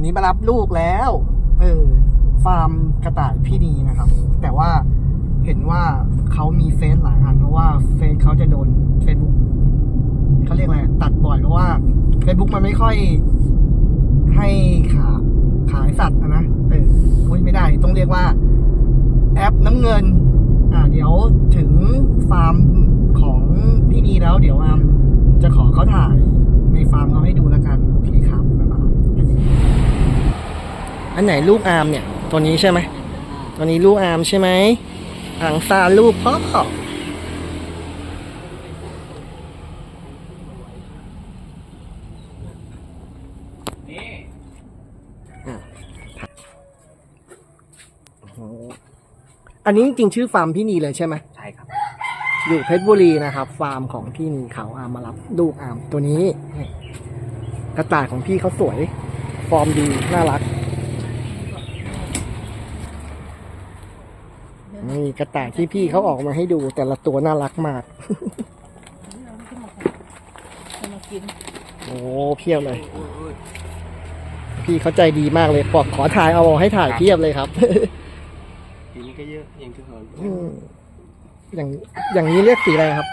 วันนี้มารับลูกแล้ว เออ ฟาร์มกระต่ายพี่นีนะครับ แต่ว่าเห็นว่าเขามีเฟซหลายอันเพราะว่าเฟซเขาจะโดนเฟซบุ๊กเขาเรียกอะไร ตัดบ่อยเพราะว่าเฟซบุ๊กมันไม่ค่อยให้ขาขายสัตว์นะเออพูดไม่ได้ต้องเรียกว่า แอปน้ำเงิน อ่า เดี๋ยวถึงฟาร์มของพี่นีแล้ว เดี๋ยวอามจะขอเขาถ่ายในฟาร์มเขาให้ดูแล้วกัน อันไหนลูกอามเนี่ย ตัวนี้ใช่ไหมตัวนี้ลูกอามใช่ไหมหางซาลูกพ่ออะโอ้โหอันนี้จริงๆชื่อฟาร์มพี่นีเลยใช่ไหมใช่ครับ อยู่เพชรบุรีนะครับ ฟาร์มของพี่นีเขาอามมารับลูกอามตัวนี้นี่กระต่ายของพี่เขาสวย ฟอร์มดี น่ารัก นี่กระต่ายที่พี่เขาออกมาให้ดูแต่ละตัวน่ารักมากโอ้เพียบเลย พี่เขาใจดีมากเลยบอกขอถ่ายเอาให้ถ่ายเพียบเลยครับทีนี้ก็เยอะยังคือเขาอืมอย่างอย่างนี้เรียกสีอะไรครับ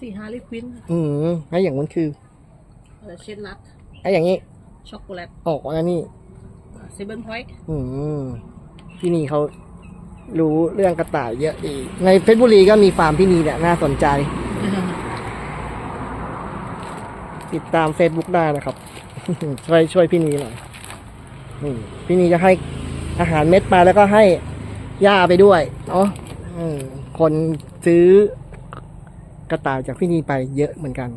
สีฮาร์ลีควินอืมแล้วอย่างนั้นคือเออเชดลัดไอ้อย่างนี้ช็อกโกแลตออกแล้วนี่เซเบิลพอยต์อืมพี่นีเขา รู้เรื่องกระต่ายเยอะดี ในเพชรบุรีก็มีฟาร์มพี่นีเนี่ยน่าสนใจ ติดตาม Facebook ได้นะครับ ช่วยช่วยพี่นีหน่อยนี่พี่นีจะให้อาหารเม็ดมาแล้วก็ให้หญ้าไปด้วยเนาะอืมคนซื้อกระต่ายจากพี่นีไปเยอะเหมือนกัน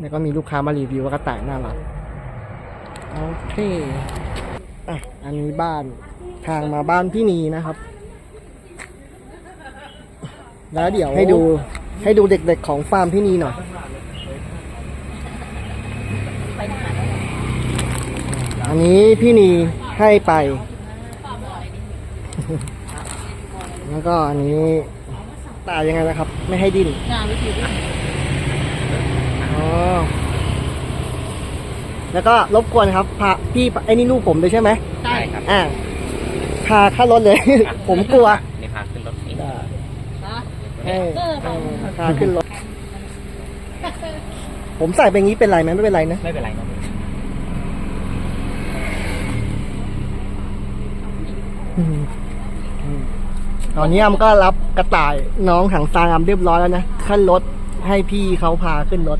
แล้วก็มีลูกค้ามารีวิวว่ากระต่ายน่ารักโอเคอะอันนี้บ้านทางมาบ้านพี่นีนะครับ แล้วเดี๋ยวให้ดูให้ดูเด็กๆของฟาร์มพี่นีหน่อยอันนี้พี่นีให้ไป แล้วก็อันนี้ตายยังไงนะครับ ไม่ให้ดิ้นงานวิธีด้วยอ๋อแล้วก็รบกวนครับพาพี่ไอ้นี่ลูกผมเลยใช่ไหมใช่ครับอ่าพาขึ้นรถเลย ผมกลัว นี่พาขึ้นรถนี่ นะ เออเออพาขึ้นรถ ผมใส่ไปงี้เป็นไรไหมไม่เป็นไรนะ ไม่เป็นไรครับตอนนี้อำก็รับกระต่ายน้องหางซางอำเรียบร้อยแล้วนะขึ้นรถให้พี่เขาพาขึ้นรถ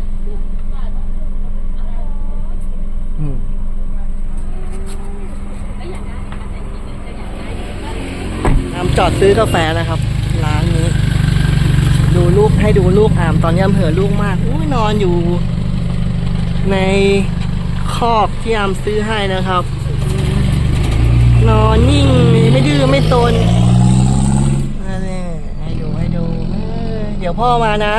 อืมอำจอดซื้อกาแฟนะครับ ร้าน ลูกให้ดูลูกอามตอนนี้อำเผลอลูกมากอุ้ยนอนอยู่ ในคอกที่อามซื้อให้นะครับ นอนนิ่งไม่ดื้อไม่ตนนั่นแหละให้ดูให้ดู เดี๋ยวพ่อมานะ